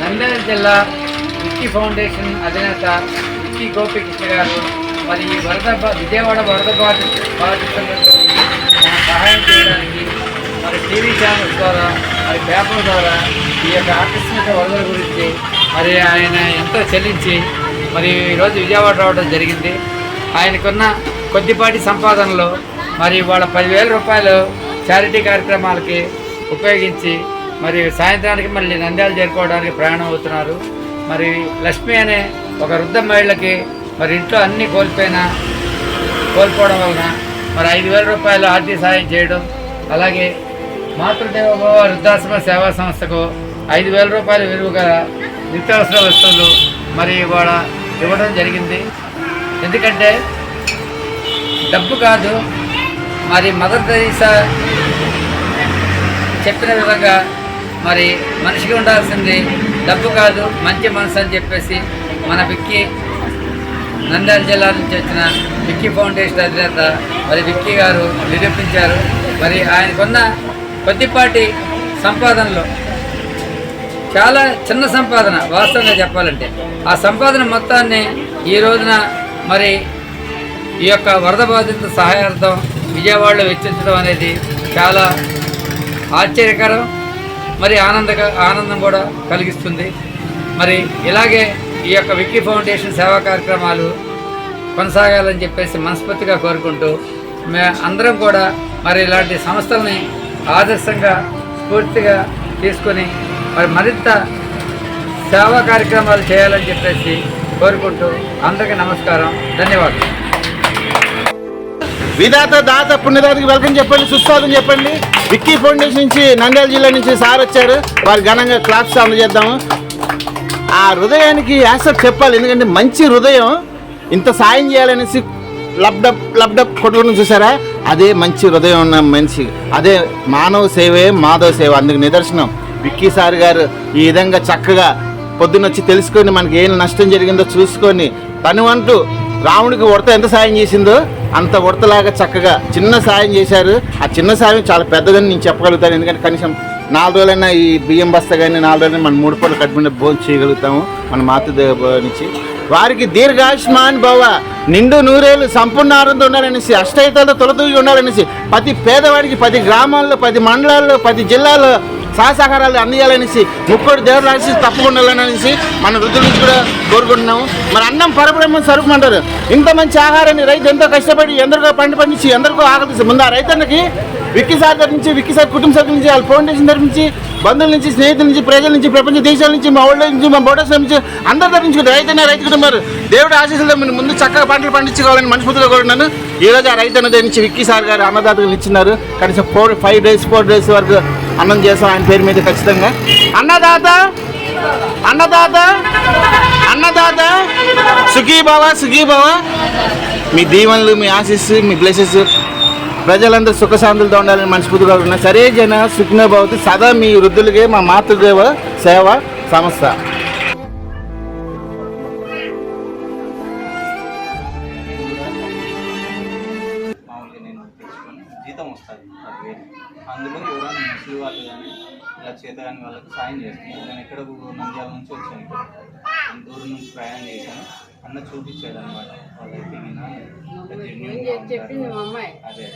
నంద్యాల జిల్లా విక్కీ ఫౌండేషన్ అధినేత విక్కీ గోపికృష్ణ గారు మరి ఈ వరద విజయవాడ వరద బాధి బాధితులకు సహాయం చేయడానికి మరి టీవీ ఛానల్స్ ద్వారా మరి పేపర్ ద్వారా ఈ యొక్క ఆకస్మిక వరదల గురించి మరి ఆయన ఎంతో చెల్లించి మరి ఈరోజు విజయవాడ రావడం జరిగింది. ఆయనకున్న కొద్దిపాటి సంపాదనలో మరి వాళ్ళ పదివేల రూపాయలు చారిటీ కార్యక్రమాలకి ఉపయోగించి మరి సాయంత్రానికి మళ్ళీ నంద్యాలు చేరుకోవడానికి ప్రయాణం అవుతున్నారు. మరి లక్ష్మి అనే ఒక వృద్ధ మహిళకి మరి ఇంట్లో అన్ని కోల్పోయినా కోల్పోవడం వలన మరి ఐదు వేల రూపాయలు ఆర్థిక సాయం చేయడం అలాగే మాతృదేవోభవ వృద్ధాశ్రమ సేవా సంస్థకు ఐదు వేల రూపాయలు విలువ గల నిత్యావసర వస్తువులు మరి ఇవాళ ఇవ్వడం జరిగింది. ఎందుకంటే డబ్బు కాదు మరి మదర్ తెరీసా చెప్పిన విధంగా మరి మనిషికి ఉండాల్సింది డబ్బు కాదు మంచి మనసు అని చెప్పేసి మన విక్కీ నంద్యాల జిల్లా నుంచి వచ్చిన విక్కీ ఫౌండేషన్ అధినేత మరి విక్కీ గారు నిరూపించారు. మరి ఆయనకున్న కొద్దిపాటి సంపాదనలో చాలా చిన్న సంపాదన వాస్తవంగా చెప్పాలంటే. ఆ సంపాదన మొత్తాన్ని ఈ రోజున మరి ఈ యొక్క వరద బాధితుల సహాయార్థం విజయవాడలో వెచ్చించడం అనేది చాలా ఆశ్చర్యకరం. మరి ఆనందక ఆనందం కూడా కలిగిస్తుంది. మరి ఇలాగే ఈ యొక్క విక్కీ ఫౌండేషన్ సేవా కార్యక్రమాలు కొనసాగాలని చెప్పేసి మనస్ఫూర్తిగా కోరుకుంటూ మే అందరం కూడా మరి ఇలాంటి సంస్థల్ని ఆదర్శంగా స్ఫూర్తిగా తీసుకొని మరి మరింత సేవా కార్యక్రమాలు చేయాలని చెప్పేసి కోరుకుంటూ అందరికీ నమస్కారం. ధన్యవాదాలు. విధాత దాత పుణ్యదాతకి వెల్కమ్ చెప్పండి సుస్వాగతం చెప్పండి. విక్కీ ఫౌండేషన్ నుంచి నంద్యాల జిల్లా నుంచి సార్ వచ్చారు. వారు ఘనంగా క్లాప్స్ అందజేద్దాము ఆ హృదయానికి యాసప్ చెప్పాలి ఎందుకంటే మంచి హృదయం ఇంత సాయం చేయాలనేసి లబ్డప్ లబ్డప్ కొట్టుకుని చూసారా? అదే మంచి హృదయం ఉన్న మనిషి. అదే మానవ సేవే మాధవ సేవ. అందుకు నిదర్శనం. విక్కీ సార్ గారు ఈ విధంగా చక్కగా పొద్దున్నొచ్చి తెలుసుకొని మనకి ఏం నష్టం జరిగిందో చూసుకొని తను అంటూ రాముడికి ఉడత ఎంత సాయం చేసిందో అంత ఉడతలాగా చక్కగా చిన్న సాయం చేశారు. ఆ చిన్న సాయం చాలా పెద్దదని నేను చెప్పగలుగుతాను. ఎందుకంటే కనీసం నాలుగు రోజులైనా ఈ బియ్యం బస్తా కానీ నాలుగు రోజులైనా మనం మూడు పూటలు కట్టుకుంటే భోజనం చేయగలుగుతాము మన మాతృదేవ నుంచి వారికి దీర్ఘాయుష్మాన్ భవ నిండు నూరేళ్ళు సంపూర్ణ ఆనందం ఉండాలనేసి అష్టైతాలతో తొలతూగి ఉండాలనేసి ప్రతి పేదవాడికి పది గ్రామాల్లో పది మండలాల్లో పది జిల్లాల్లో సహసహకారాలు అందియాలనేసి ముక్కోటి దేవుడు రాసి తప్పకుండా అనేసి మన వృద్ధుల నుంచి కూడా కోరుకుంటున్నాము. మరి అన్నం పరబ్రహ్మ స్వరూపం అంటారు ఇంత మంచి ఆహారాన్ని రైతు ఎంతో కష్టపడి ఎందరికో పంట పండించి ఎందరికో ఆకలిస్తుంది ముందు ఆ రైతన్నకి విక్కీ సార్ తరఫు నుంచి విక్కీ సార్ కుటుంబ సభ్యుల నుంచి వాళ్ళ ఫౌండేషన్ తరఫు నుంచి బంధువుల నుంచి స్నేహితుల నుంచి ప్రజల నుంచి ప్రపంచ దేశాల నుంచి మా ఊళ్ళ నుంచి మా బోటస్ నుంచి అందరి తరఫు నుంచి రైతన్న రైతు కుటుంబారు దేవుడు ఆశీస్సులతో మీరు ముందు చక్కగా పంటలు పండించుకోవాలని మనస్ఫూర్తిగా కోరుతున్నాను ఈ రోజు ఆ రైతన్న దగ్గర నుంచి విక్కీ సార్ గారు అన్నదాతలు ఇచ్చినారు. కనీసం four five days four days వరకు అన్నం చేస్తాం ఆయన పేరు మీద ఖచ్చితంగా. అన్నదాత? అన్నదాత? అన్నదాత? సుఖీ సుఖీభావ? సుఖీ మీ దీవెనలు మీ ఆశీస్సు మీ బ్లెసెస్ ప్రజలందరూ సుఖశాంతులతో ఉండాలని మనస్ఫూర్తిగా ఉన్నా సరే జన సుఖిన భవతి. సదా మీ వృద్ధులకే మా మాతృదేవ సేవ సంస్థ వస్తుంది పదివేలు అందులో ఎవరైనా ముసలి వాళ్ళు కానీ ఇలా చేతగాని వాళ్ళకి సాయం చేస్తాను నేను ఎక్కడ నంద్యాల నుంచి వచ్చాను. ఇక్కడ దూరం నుంచి ప్రయాణం చేశాను. అన్న చూపించాడు అనమాట వాళ్ళైతే చెప్పింది మా. అమ్మాయి? అదే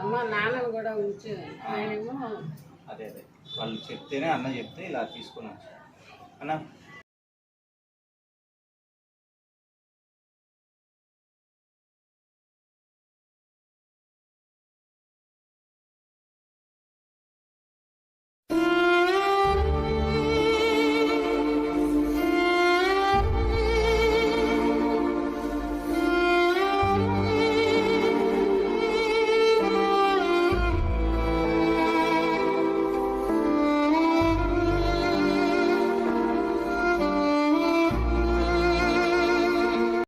అమ్మ నాన్నను కూడా ఉంచు అదే అదే. వాళ్ళు చెప్తేనే అన్న చెప్తే ఇలా తీసుకొని వచ్చాను అన్న